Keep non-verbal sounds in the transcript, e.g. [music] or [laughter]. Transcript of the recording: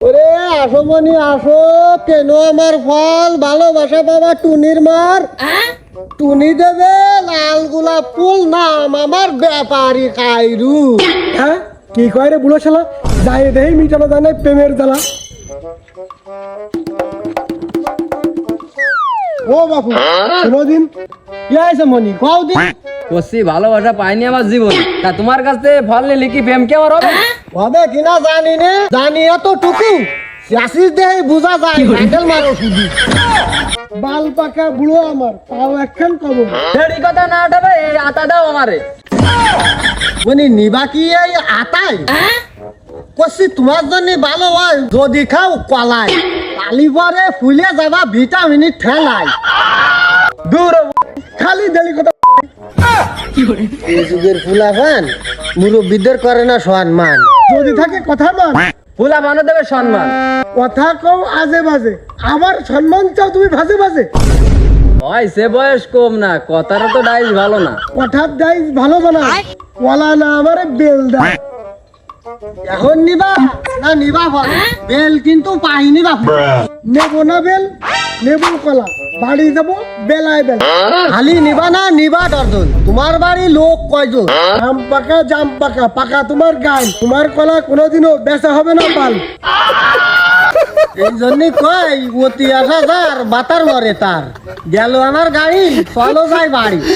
ওরে আসো মনি আসো। কেন আমার ফল? ভালোবাসা বাবা টুনির মার। টুনি দেবে লাল গোলাপ ফুল নাম আমার ব্যাপারী খাইরু হ্যাঁ? কি কয় রে বুড়ো শালা? যাই দেই মিটানো জানে প্রেমের জ্বালা। ও বাপু শোনো দিন কি আছে মনি কও দি কষি ভালোবাসা পাইনি আমার জীবন। তা তোমার কাছে ফল নিলে কি প্রেম কে আমার হবে? হবে কিনা জানি নে। জানি এতটুকু। চাষির দেহে বোঝা যায় হ্যান্ডেল মারো শুধু। বাল পাকা বুড়ো আমার তাও একখান কব এই কথা না উঠাবে এই আতা দাও আমারে। মানে নিবা কি এই আতাই? কষি তোমার জন্য ভালো হয় যদি খাও কলাই। কালি পরে ফুলে যাবা ভিটামিন ঠেলাই দূর এই যুগের ফুলা ফান মুরব্বীদের করে না সম্মান। যদি থাকে কথা মান ফুলা বানো দেবে সম্মান। কথা কও আজে বাজে। আমার সম্মান চাও তুমি ভাজে ভাজে ওই সে বয়স কম না কথাটা তো ডাইস ভালো না। কথার দাইস ভালো বানা ওয়ালা না আমারে বেল দাও এখন নিবা? না নিবা বেল। কিন্তু পাইনি বাপু। নেব না বেল? নেবু কলা, বাড়ি যাব বেলায় বেলা। খালি নিবা না, নিবা দর্জন। তোমার বাড়ি লোক কয়জন? আম পাকা, জাম পাকা পাকা তোমার গায়ে তোমার কলা কোনোদিনও বেচা হবে না পাল। এই জন্যই কয়, অতি আসা যার বাতার মরে তার। গেল আমার গাড়ি, চলো যাই বাড়ি। [laughs]